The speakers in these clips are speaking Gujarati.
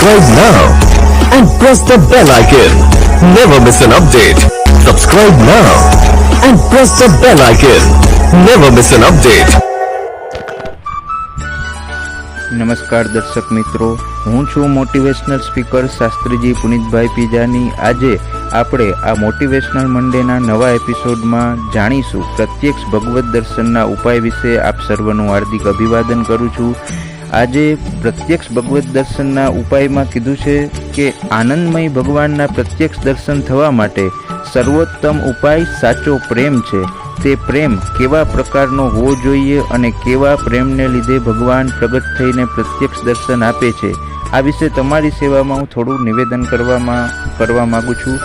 Subscribe now and press the bell icon. Never miss an update. Subscribe now and press the bell icon. Never miss an update. નમસ્કાર દર્શક મિત્રો, હું છું મોટિવેશનલ સ્પીકર શાસ્ત્રીજી પુનિતભાઈ પીજાની આજે આપણે આ મોટિવેશનલ મંડેના નવા એપિસોડમાં જાણીશું પ્રત્યક્ષ ભગવત દર્શનના ઉપાય વિશે આપ સર્વનું હાર્દિક અભિવાદન કરું છું આજે પ્રત્યક્ષ ભગવત દર્શનના ઉપાયમાં કીધું છે કે આનંદમય ભગવાનના પ્રત્યક્ષ દર્શન થવા માટે સર્વોત્તમ ઉપાય સાચો પ્રેમ છે. તે પ્રેમ કેવા પ્રકારનો હોવો જોઈએ અને કેવા પ્રેમને લીધે ભગવાન પ્રગટ થઈને પ્રત્યક્ષ દર્શન આપે છે. આ વિશે તમારી સેવામાં હું થોડું નિવેદન કરવામાં, કરવા માગું છું.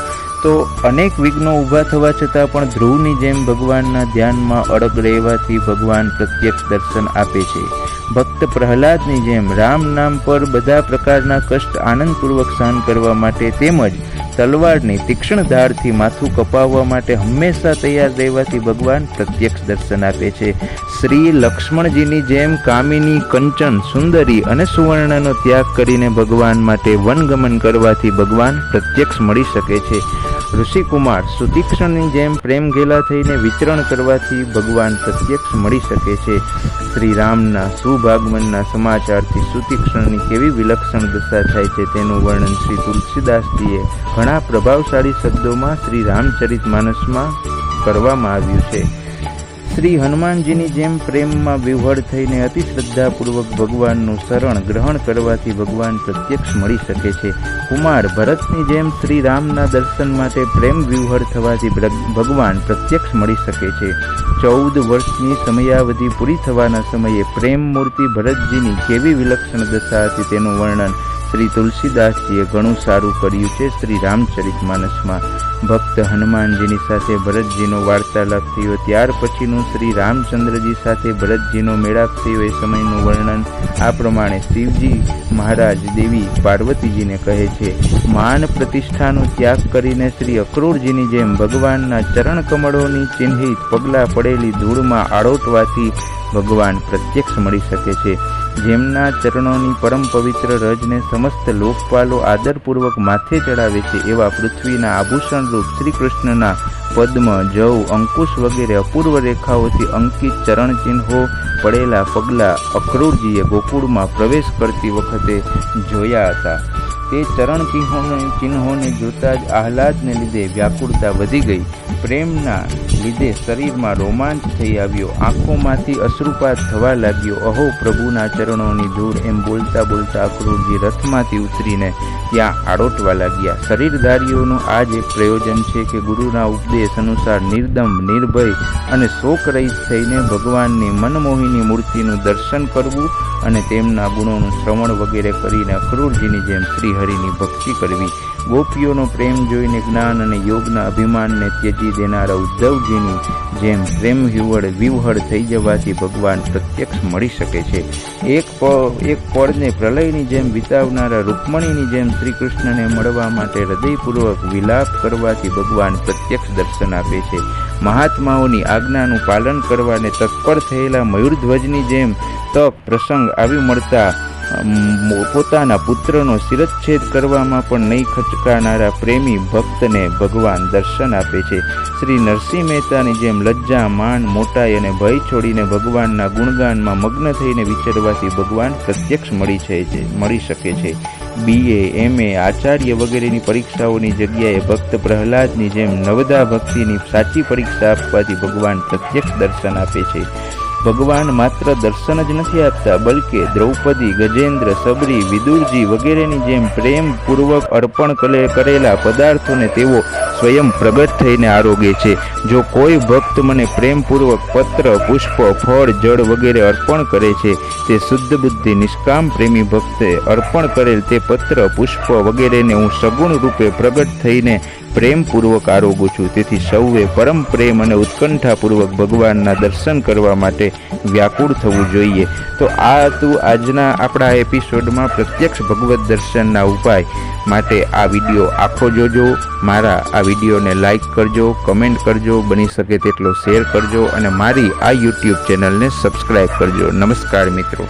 તો અનેક વિઘ્નો ઊભા થવા છતાં પણ ધ્રુવની જેમ ભગવાનના ધ્યાનમાં અડગ રહેવાથી ભગવાન પ્રત્યક્ષ દર્શન આપે છે. ભક્ત પ્રહલાદની જેમ રામ નામ પર બધા પ્રકારના કષ્ટ આનંદપૂર્વક સહન કરવા માટે તેમજ તલવારની તીક્ષ્ણ ધારથી માથું કપાવવા માટે હંમેશા તૈયાર રહેવાથી ભગવાન પ્રત્યક્ષ દર્શન આપે છે. શ્રી લક્ષ્મણજીની જેમ કામિની, કંચન, સુંદરી અને સુવર્ણનો ત્યાગ કરીને ભગવાન માટે વનગમન કરવાથી ભગવાન પ્રત્યક્ષ મળી શકે છે. ઋષિકુમાર સુતીક્ષ્ણની જેમ પ્રેમ ઘેલા થઈને વિચરણ કરવાથી ભગવાન પ્રત્યક્ષ મળી શકે છે. શ્રી રામના સુભાગમનના સમાચારથી સુતીક્ષ્ણની કેવી વિલક્ષણ દશા થાય છે તેનું વર્ણન શ્રી તુલસીદાસજીએ ઘણા પ્રભાવશાળી શબ્દોમાં શ્રી રામચરિત માનસમાં કરવામાં આવ્યું છે. શ્રી હનુમાનજીની જેમ પ્રેમમાં વિહ્વળ થઈને અતિ શ્રદ્ધાપૂર્વક ભગવાનનું શરણ ગ્રહણ કરવાથી ભગવાન પ્રત્યક્ષ મળી શકે છે. કુમાર ભરતની જેમ શ્રી રામના દર્શન માટે પ્રેમ વિહ્વળ થવાથી ભગવાન પ્રત્યક્ષ મળી શકે છે. ચૌદ વર્ષની સમયાવધિ પૂરી થવાના સમયે પ્રેમ મૂર્તિ ભરતજીની કેવી વિલક્ષણ દશા હતી તેનું વર્ણન શ્રી તુલસીદાસજીએ ઘણું સારું કર્યું છે. શ્રી રામચરિત માનસમાં ભક્ત હનુમાનજીની સાથે ભરતજીનો વાર્તાલાપ થયો. ત્યાર પછીનું શ્રી રામચંદ્રજી સાથે ભરતજીનો મેળાપ થયો. એ સમયનું વર્ણન આ પ્રમાણે શિવજી મહારાજ દેવી પાર્વતીજીને કહે છે, માન પ્રતિષ્ઠાનો ત્યાગ કરીને શ્રી અક્રૂરજીની જેમ ભગવાનના ચરણ કમળોની ચિહ્નિત પગલાં પડેલી ધૂળમાં આળોટવાથી ભગવાન પ્રત્યક્ષ મળી શકે છે. જેમના ચરણોની પરમ પવિત્ર રજને સમસ્ત લોકપાલો આદરપૂર્વક માથે ચડાવે છે, એવા પૃથ્વીના આભૂષણ રૂપ શ્રી કૃષ્ણના પદ્મ, જવ, અંકુશ વગેરે અપૂર્વ રેખાઓથી અંકિત ચરણ ચિહ્નો પડેલા પગલાં અખરૂરજીએ ગોકુળમાં પ્રવેશ કરતી વખતે જોયા હતા. તે ચરણ ચિહ્નો ચિહ્નોને જોતા જ આહલાદને લીધે વ્યાકુળતા વધી ગઈ. પ્રેમના લીધે શરીરમાં રોમાંચ થઈ આવ્યો. આંખોમાંથી અશ્રુપાત થવા લાગ્યો. અહો, પ્રભુના ચરણોની ધૂળ, એમ બોલતા બોલતા અક્રૂરજી રથમાંથી ઉતરીને ત્યાં આડોટવા લાગ્યા. શરીરધારીઓનું આ જ એક પ્રયોજન છે કે ગુરુના ઉપદેશ અનુસાર નિર્દમ, નિર્ભય અને શોકરહિત થઈને ભગવાનની મનમોહિની મૂર્તિનું દર્શન કરવું અને તેમના ગુણોનું શ્રવણ વગેરે કરીને અક્રૂરજીની જેમ શ્રીહરિની ભક્તિ કરવી. ગોપીઓનો પ્રેમ જોઈને જ્ઞાન અને યોગના અભિમાનને ત્યજી દેનારા ઉદ્ધવજીની જેમ પ્રેમ વિવળ વિવહળ થઈ જવાથી ભગવાન પ્રત્યક્ષ મળી શકે છે. એક પ- એક પળને પ્રલયની જેમ વિતાવનારા રૂકમણીની જેમ શ્રી કૃષ્ણને મળવા માટે હૃદયપૂર્વક વિલાપ કરવાથી ભગવાન પ્રત્યક્ષ દર્શન આપે છે. મહાત્માઓની આજ્ઞાનું પાલન કરવાને તત્પર થયેલા મયુરધ્વજની જેમ તક પ્રસંગ આવી મળતા પોતાના પુત્રનો શિરચ્છેદ કરવામાં પણ નહીં ખચકાનારા પ્રેમી ભક્તને ભગવાન દર્શન આપે છે. શ્રી નરસિંહ મહેતાની જેમ લજ્જા, માન, મોટાઈ અને ભય છોડીને ભગવાનના ગુણગાનમાં મગ્ન થઈને વિચરવાથી ભગવાન પ્રત્યક્ષ મળી છે મળી શકે છે. બીએ એમએ આચાર્ય વગેરેની પરીક્ષાઓની જગ્યાએ ભક્ત પ્રહલાદની જેમ નવદા ભક્તિની સાચી પરીક્ષા આપવાથી ભગવાન પ્રત્યક્ષ દર્શન આપે છે. ભગવાન માત્ર દર્શન જ નથી આપતા, બલકે દ્રૌપદી, ગજેન્દ્ર, સબરી, વિદુરજી વગેરેની જેમ પ્રેમપૂર્વક અર્પણ કરેલા પદાર્થોને તેઓ સ્વયં પ્રગટ થઈને આરોગે છે. જો કોઈ ભક્ત મને પ્રેમપૂર્વક પત્ર, પુષ્પ, ફળ, જળ વગેરે અર્પણ કરે છે, તે શુદ્ધ બુદ્ધિ, નિષ્કામ પ્રેમી ભક્તે અર્પણ કરેલ તે પત્ર, પુષ્પ વગેરેને હું સગુણ રૂપે પ્રગટ થઈને પ્રેમપૂર્વક આરોગું છું. તેથી સૌએ પરમ પ્રેમ અને ઉત્કંઠાપૂર્વક ભગવાનના દર્શન કરવા માટે વ્યાકુળ થવું જોઈએ. તો આ હતું આજના આપણા એપિસોડમાં પ્રત્યક્ષ ભગવત દર્શનના ઉપાય માટે આ વીડિયો આખો જોજો. મારા આ વિડીયોને લાઇક કરજો, કમેન્ટ કરજો, બની શકે તેટલો શેર કરજો અને મારી આ યુટ્યુબ ચેનલને સબસ્ક્રાઈબ કરજો. નમસ્કાર મિત્રો.